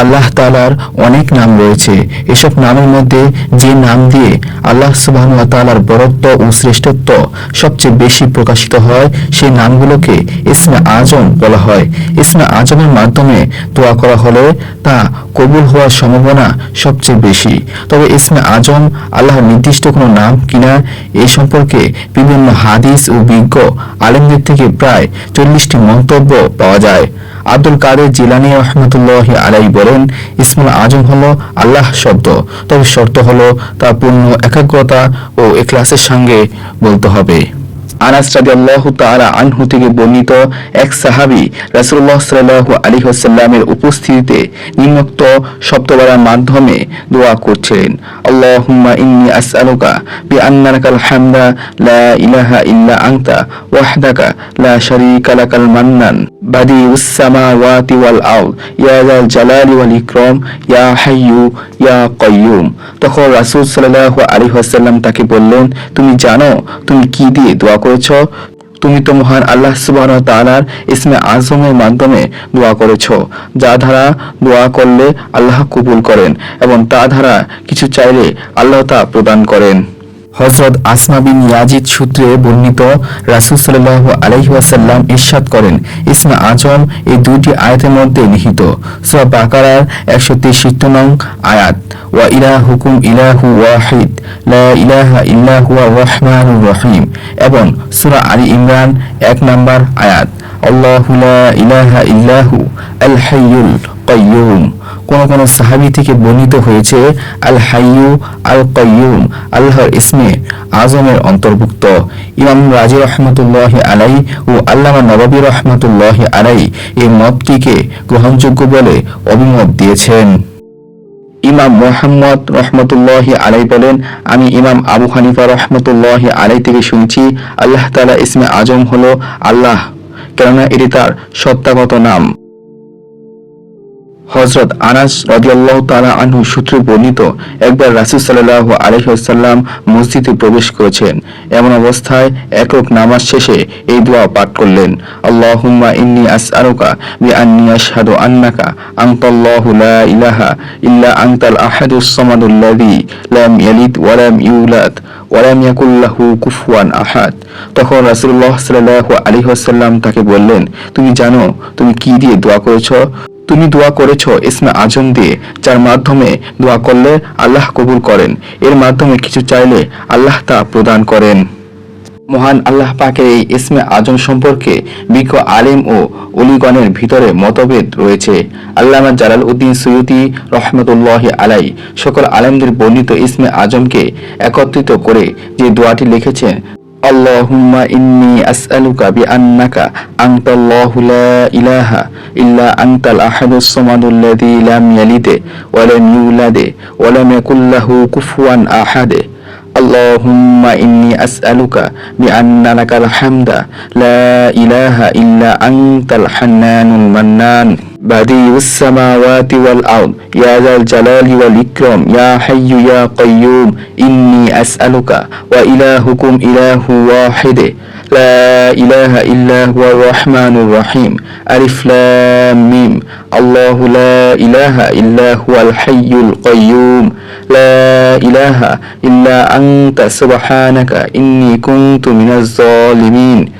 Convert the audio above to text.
আল্লাহ তালার অনেক নাম রয়েছে। এসব নামের মধ্যে যে নাম দিয়ে আল্লাহ সুবাহ তালার বরত্ব ও শ্রেষ্ঠত্ব সবচেয়ে বেশি প্রকাশিত হয়, সেই নামগুলোকে ইসমে আজম বলা হয়। ইসমে আজমের মাধ্যমে দোয়া করা হলে তা কবুল হওয়ার সম্ভাবনা সবচেয়ে বেশি। তবে ইসমে আজম আল্লাহর নির্দিষ্ট কোনো নাম কিনা এ সম্পর্কে বিভিন্ন হাদিস ও বিজ্ঞ আলেমদের থেকে প্রায় চল্লিশটি মন্তব্য পাওয়া যায়। আব্দুল কাদের জিলানি রহমতুল্লাহ আলাই বলেন ইসমুল আজম হলো আল্লাহ শব্দ। তবে শর্ত হলো তা পূর্ণ একাগ্রতা ও এক্লাসের সঙ্গে বলতে হবে। আনাস তখন রাসূল সাল্লাল্লাহু আলাইহি ওয়াসাল্লাম তাকে বললেন তুমি জানো তুমি কি দিয়ে দোয়া করেছ, তুমি তো মহান আল্লাহ সুবাহ তালার ইসমে আজমের মাধ্যমে দোয়া করেছ। যা ধারা দোয়া করলে আল্লাহ কবুল করেন এবং তা ধারা কিছু চাইলে আল্লাহ তা প্রদান করেন। হজরত আসমা বিন ইয়াজিদ সূত্রে বর্ণিত রাসূল সাল্লাল্লাহু আলাইহি ওয়াসাল্লাম ইরশাদ করেন, ইসমে আজম এই দুইটি আয়াতের মধ্যে নিহিত। সূরা বাকারার 163 নং আয়াত, ওয়া ইলাহুকুম ইলাহু ওয়াহিদ, লা ইলাহা ইল্লা হুয়া রহিম এবং সূরা আলী ইমরান এক নম্বর আয়াত, আল্লাহু লা ইলাহা ইল্লাহু আল হাইয়ুল কাইয়্যুম কোন কোন সাহাবী থেকে বর্ণিত হয়েছে আল হাইয়ু আল কাইয়ুম আল্লাহর ইসমে আজমের অন্তর্ভুক্ত। ইমাম রাজি রহমতুল্লাহ আলাই ও আল্লামা নবাবী রহমতুল্লাহ আলাই এই মতটিকে গ্রহণযোগ্য বলে অভিমত দিয়েছেন। ইমাম মোহাম্মদ রহমতুল্লাহ আলাই বলেন, আমি ইমাম আবু হানিফা রহমতুল্লাহ আলাই থেকে শুনছি, আল্লাহ তালা ইসমে আজম হলো আল্লাহ, কেননা এটি তার সত্তাগত নাম। হজরত আনাস রাদিয়াল্লাহু তাআলা আনহু সূত্রে বর্ণিত, একবার রাসূল সাল্লাল্লাহু আলাইহি মসজিদে প্রবেশ করেছেন। এমন অবস্থায় একক নামাজ শেষে এই দোয়া পাঠ করলেন, আল্লাহুম্মা ইন্নী আসআলুকা বিআন্নী আশহাদু আন্নাকা আনতাল্লাহু লা ইলাহা ইল্লা আনতাল আহাদুস লাম ইয়ালিদ ইউলাদ ওয়ালাম ইয়াকুল লাহু কুফুয়ান আহাদ। তখন রাসূলুল্লাহ সাল্লাল্লাহু তাকে বললেন, তুমি জানো, তুমি কি দিয়ে দোয়া করেছ? তুমি দোয়া করেছ ইসমে আজম দিয়ে, যার মাধ্যমে দোয়া করলে আল্লাহ কবুল করেন। এর মাধ্যমে কিছু চাইলে আল্লাহ তা প্রদান করেন। মহান আল্লাহ পাকের এই ইসমে আজম সম্পর্কে বিজ্ঞ আলেম ও অলিগণের ভিতরে মতভেদ রয়েছে। আল্লামা জালাল উদ্দিন সৈয়দি রহমতুল্লাহ আলাই সকল আলেমদের বর্ণিত ইসমে আজমকে একত্রিত করে যে দোয়াটি লিখেছেন اللهم إني أسألك بأنك أنت الله لا إله إلا أنت الأحد الصمد الذي لم يلد ولم يولد ولم يكن له كفوا أحد. اللهم إني أسألك بأن لك الحمد. لا إله إلا أنت الحنان المنان. بديع السماوات والأرض. يا ذا الجلال والإكرام يا حي يا قيوم إني أسألك وإلهكم إله واحد. لا إله إلا هو الرحمن الرحيم. ألف لام ميم. الله لا إله إلا هو الحي القيوم. لا إله إلا أنت سبحانك إني كنت من الظالمين.